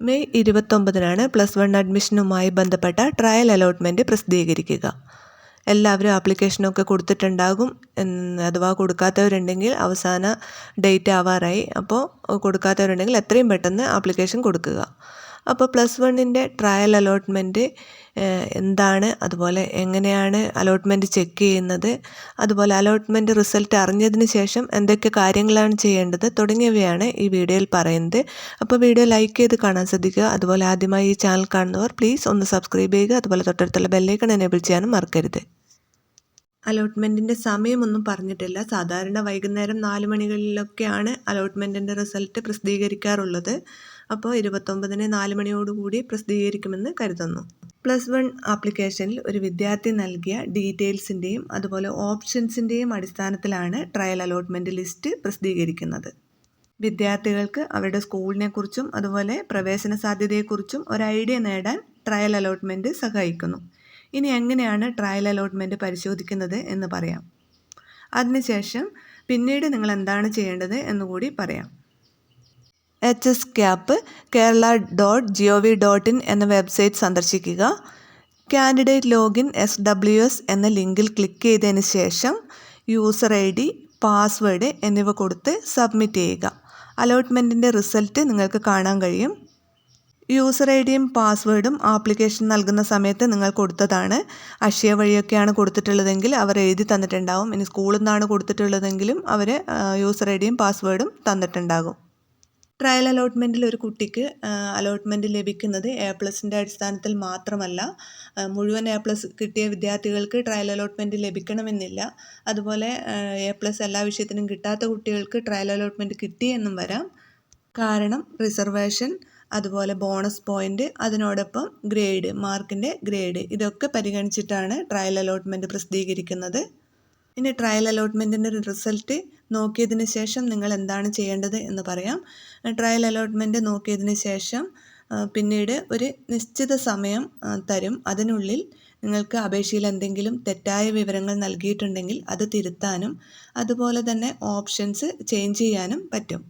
May ഇരുപത്തൊമ്പതിനാണ് plus one അഡ്മിഷനുമായി ബന്ധപ്പെട്ട ട്രയൽ അലോട്ട്മെന്റ് പ്രസിദ്ധീകരിക്കുക. എല്ലാവരും ആപ്ലിക്കേഷനൊക്കെ കൊടുത്തിട്ടുണ്ടാകും അഥവാ കൊടുക്കാത്തവരുണ്ടെങ്കിൽ അവസാന ഡേറ്റ് ആവാറായി. അപ്പോൾ കൊടുക്കാത്തവരുണ്ടെങ്കിൽ എത്രയും പെട്ടെന്ന് ആപ്ലിക്കേഷൻ കൊടുക്കുക. അപ്പോൾ പ്ലസ് വണ്ണിന്റെ ട്രയൽ അലോട്ട്മെന്റ് എന്താണ്? അതുപോലെ എങ്ങനെയാണ് അലോട്ട്മെന്റ് ചെക്ക് ചെയ്യുന്നത്? അതുപോലെ അലോട്ട്മെന്റ് റിസൾട്ട് അറിഞ്ഞതിന് ശേഷം എന്തൊക്കെ കാര്യങ്ങളാണ് ചെയ്യേണ്ടത് തുടങ്ങിയവയാണ് ഈ വീഡിയോയിൽ പറയുന്നത്. അപ്പോൾ വീഡിയോ ലൈക്ക് ചെയ്ത് കാണാൻ ശ്രദ്ധിക്കുക. അതുപോലെ ആദ്യമായി ഈ ചാനൽ കാണുന്നവർ പ്ലീസ് ഒന്ന് സബ്സ്ക്രൈബ് ചെയ്യുക. അതുപോലെ തൊട്ടടുത്തുള്ള ബെല്ലൈക്കൺ എനേബിൾ ചെയ്യാനും മറക്കരുത്. അലോട്ട്മെന്റിന്റെ സമയമൊന്നും പറഞ്ഞിട്ടില്ല. സാധാരണ വൈകുന്നേരം നാല് മണികളിലൊക്കെയാണ് അലോട്ട്മെന്റിന്റെ റിസൾട്ട് പ്രസിദ്ധീകരിക്കാറുള്ളത്. അപ്പോൾ ഇരുപത്തൊമ്പതിന് നാല് മണിയോടുകൂടി പ്രസിദ്ധീകരിക്കുമെന്ന് കരുതുന്നു. പ്ലസ് വൺ ആപ്ലിക്കേഷനിൽ ഒരു വിദ്യാർത്ഥി നൽകിയ ഡീറ്റെയിൽസിന്റെയും അതുപോലെ ഓപ്ഷൻസിന്റെയും അടിസ്ഥാനത്തിലാണ് ട്രയൽ അലോട്ട്മെന്റ് ലിസ്റ്റ് പ്രസിദ്ധീകരിക്കുന്നത്. വിദ്യാർത്ഥികൾക്ക് അവരുടെ സ്കൂളിനെക്കുറിച്ചും അതുപോലെ പ്രവേശന സാധ്യതയെക്കുറിച്ചും ഒരു ഐഡിയ നേടാൻ ട്രയൽ അലോട്ട്മെന്റ് സഹായിക്കുന്നു. ഇനി എങ്ങനെയാണ് ട്രയൽ അലോട്ട്മെന്റ് പരിശോധിക്കുന്നത് എന്ന് പറയാം. അതിനുശേഷം പിന്നീട് നിങ്ങൾ എന്താണ് ചെയ്യേണ്ടത് എന്നുകൂടി പറയാം. H S CAP Kerala dot G O V dot in എന്ന വെബ്സൈറ്റ് സന്ദർശിക്കുക. Candidate login S W S എന്ന ലിങ്കിൽ ക്ലിക്ക് ചെയ്തതിന് ശേഷം യൂസർ ഐ ഡി പാസ്വേഡ് എന്നിവ കൊടുത്ത് സബ്മിറ്റ് ചെയ്യുക. അലോട്ട്മെന്റിന്റെ റിസൾട്ട് നിങ്ങൾക്ക് കാണാൻ കഴിയും. യൂസർ ഐ ഡിയും പാസ്വേഡും ആപ്ലിക്കേഷൻ നൽകുന്ന സമയത്ത് നിങ്ങൾ കൊടുത്തതാണ്. അക്ഷയ വഴിയൊക്കെയാണ് കൊടുത്തിട്ടുള്ളതെങ്കിൽ അവർ എഴുതി തന്നിട്ടുണ്ടാവും. ഇനി സ്കൂളിൽ നിന്നാണ് കൊടുത്തിട്ടുള്ളതെങ്കിലും അവർ യൂസർ ഐ ഡിയും പാസ്വേഡും തന്നിട്ടുണ്ടാകും. ട്രയൽ അലോട്ട്മെന്റിൽ ഒരു കുട്ടിക്ക് അലോട്ട്മെന്റ് ലഭിക്കുന്നത് എ പ്ലസിന്റെ അടിസ്ഥാനത്തിൽ മാത്രമല്ല മുഴുവൻ എ പ്ലസ് കിട്ടിയ വിദ്യാർത്ഥികൾക്ക് ട്രയൽ അലോട്ട്മെന്റ് ലഭിക്കണമെന്നില്ല. അതുപോലെ എ പ്ലസ് എല്ലാ വിഷയത്തിനും കിട്ടാത്ത കുട്ടികൾക്ക് ട്രയൽ അലോട്ട്മെന്റ് കിട്ടിയെന്നും വരാം. കാരണം റിസർവേഷൻ അതുപോലെ ബോണസ് പോയിന്റ് അതിനോടൊപ്പം ഗ്രേഡ് മാർക്കിന്റെ ഗ്രേഡ് ഇതൊക്കെ പരിഗണിച്ചിട്ടാണ് ട്രയൽ അലോട്ട്മെന്റ് പ്രസിദ്ധീകരിക്കുന്നത്. ഇനി ട്രയൽ അലോട്ട്മെന്റിന്റെ ഒരു റിസൾട്ട് നോക്കിയതിന് ശേഷം നിങ്ങൾ എന്താണ് ചെയ്യേണ്ടത് എന്ന് പറയാം. ട്രയൽ അലോട്ട്മെന്റ് നോക്കിയതിന് ശേഷം പിന്നീട് ഒരു നിശ്ചിത സമയം തരും. അതിനുള്ളിൽ നിങ്ങൾക്ക് അപേക്ഷയിൽ എന്തെങ്കിലും തെറ്റായ വിവരങ്ങൾ നൽകിയിട്ടുണ്ടെങ്കിൽ അത് തിരുത്താനും അതുപോലെ തന്നെ ഓപ്ഷൻസ് ചേഞ്ച് ചെയ്യാനും പറ്റും.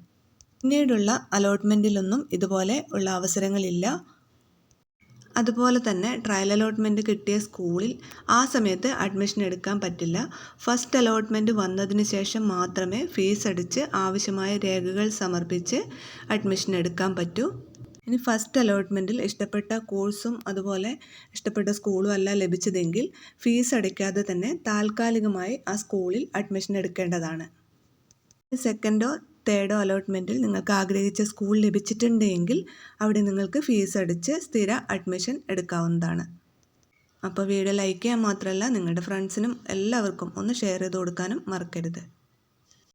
പിന്നീടുള്ള അലോട്ട്മെന്റിലൊന്നും ഇതുപോലെ ഉള്ള അവസരങ്ങളില്ല. അതുപോലെ തന്നെ ട്രയൽ അലോട്ട്മെന്റ് കിട്ടിയ സ്കൂളിൽ ആ സമയത്ത് അഡ്മിഷൻ എടുക്കാൻ പറ്റില്ല. ഫസ്റ്റ് അലോട്ട്മെന്റ് വന്നതിന് ശേഷം മാത്രമേ ഫീസ് അടിച്ച് ആവശ്യമായ രേഖകൾ സമർപ്പിച്ച് അഡ്മിഷൻ എടുക്കാൻ പറ്റൂ. ഇനി ഫസ്റ്റ് അലോട്ട്മെന്റിൽ ഇഷ്ടപ്പെട്ട കോഴ്സും അതുപോലെ ഇഷ്ടപ്പെട്ട സ്കൂളും അല്ല ലഭിച്ചതെങ്കിൽ ഫീസ് അടയ്ക്കാതെ തന്നെ താൽക്കാലികമായി ആ സ്കൂളിൽ അഡ്മിഷൻ എടുക്കേണ്ടതാണ്. സെക്കൻഡോ തേർഡോ അലോട്ട്മെന്റിൽ നിങ്ങൾക്ക് ആഗ്രഹിച്ച സ്കൂൾ ലഭിച്ചിട്ടുണ്ടെങ്കിൽ അവിടെ നിങ്ങൾക്ക് ഫീസ് അടിച്ച് സ്ഥിര അഡ്മിഷൻ എടുക്കാവുന്നതാണ്. അപ്പോൾ വീഡിയോ ലൈക്ക് ചെയ്യാൻ മാത്രമല്ല നിങ്ങളുടെ ഫ്രണ്ട്സിനും എല്ലാവർക്കും ഒന്ന് ഷെയർ ചെയ്ത് കൊടുക്കാനും മറക്കരുത്.